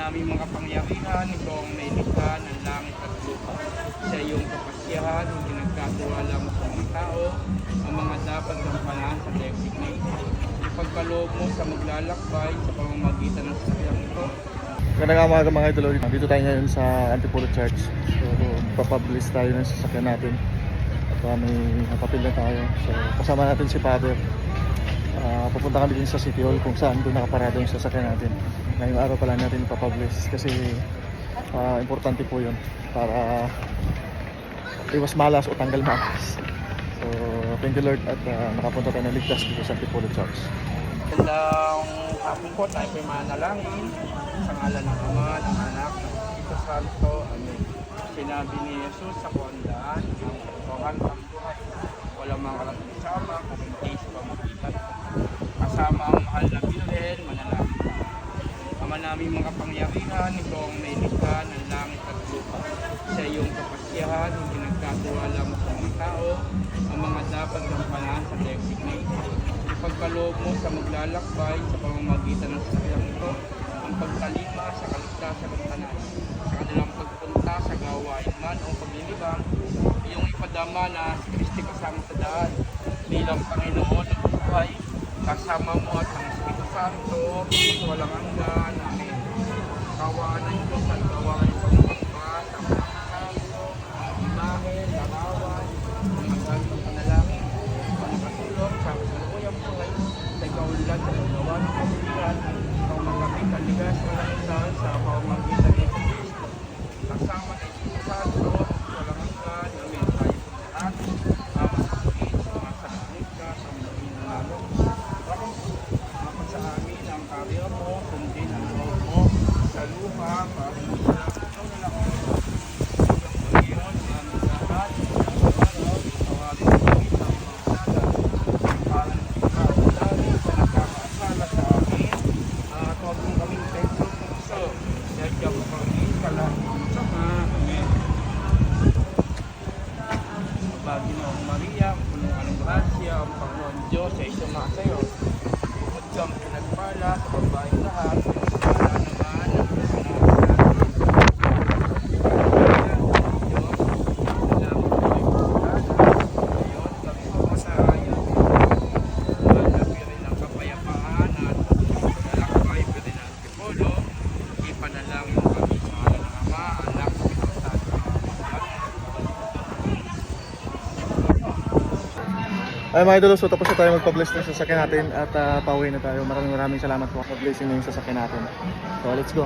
naming mga pangyarihan, ikaw ang may likha ng langit at lupa. Sa iyong kapasyahan, hindi nagkatiwala mo sa mga tao, ang mga dapat gampanan sa daigdig na ito. Ipagkaloob mo sa maglalakbay sa pamamagitan ng sakyang ito. Magandang umaga mga idol. Dito tayo ngayon sa Antipolo Church. So, papublish tayo ng sasakyan natin. At uh, may papel na tayo. So, kasama natin si Father. Ah, pupunta kami din sa City Hall kung saan doon nakaparada yung sasakyan natin. Ngayong araw pala natin ipapublish kasi ah, importante po yun para iwas malas o tanggal malas. So, thank you Lord at ah, nakapunta tayo na ligtas dito sa Antipolo Church. Magandang hapon po tayo may manalangin sa ngalan ng Ama, ng Anak, ng Espiritu Santo. Amen. Sinabi ni Jesus sa kuandaan, ang katotohanan ang buhay. Walang mga kalating sama kung hindi sa pamagitan ko. Kasama ang mahal na Birhen, manalangin tayo. Ama naming mga pangyarihan, ikaw ang may likha ng langit at lupa. Sa iyong kapasyahan, hindi nagkatiwala mo sa mga tao, ang mga dapat gampanan sa daigdig na ito. Ipagkaloob mo sa maglalakbay sa pamamagitan ng sakyang ito, ang pagkalima sa kaligtasan ng tanan. Sa kanilang pagpunta sa gawain man o paglilibang, iyong ipadama na si Kristi kasama sa daan bilang Panginoon ng buhay, kasama mo at ang Santo, sa walang hanggan. Amen. Kawaan ng Diyos at kawaan mga pagpas, ang santo, ang imahe, larawan, ang ng ang sa kasalukuyang buhay, sa ikaulan sa ng kabulian, sa umagamit ang ng langitan sa pamamagitan ni Kristo. Kasama ng Espiritu Santo, sa walang hanggan. Amen. Tayo po lahat. Ama sa Panginoon, sa mga sakit ka, sa mga inalalo. Bakit Dapat sa amin ang karya mo, kundi ang loob mo sa lupa, para mo sa ikaw na lang ang Hanggang Panginoon, sa aming lahat, sa araw, tawagin mo kami sa mga sala. Ang pangalan ng ikaw, dami sa nakakaasala sa amin. At huwag mo kaming templo ng puso. Sadya mo kami, kalahing sama. Amen. Bagin mo ang Maria, puno ka ng grasya, ang Panginoon Diyos ay sumasayo. Bukod kang pinagpala sa babaeng lahat, Ipanalangin kami sa ngalan ng Ama, Anak. Ay mga idol, so tapos na tayo magpa-bless ng sasakyan natin at uh, pauwi na tayo. Maraming maraming salamat po sa blessing ng sasakyan natin. So let's go.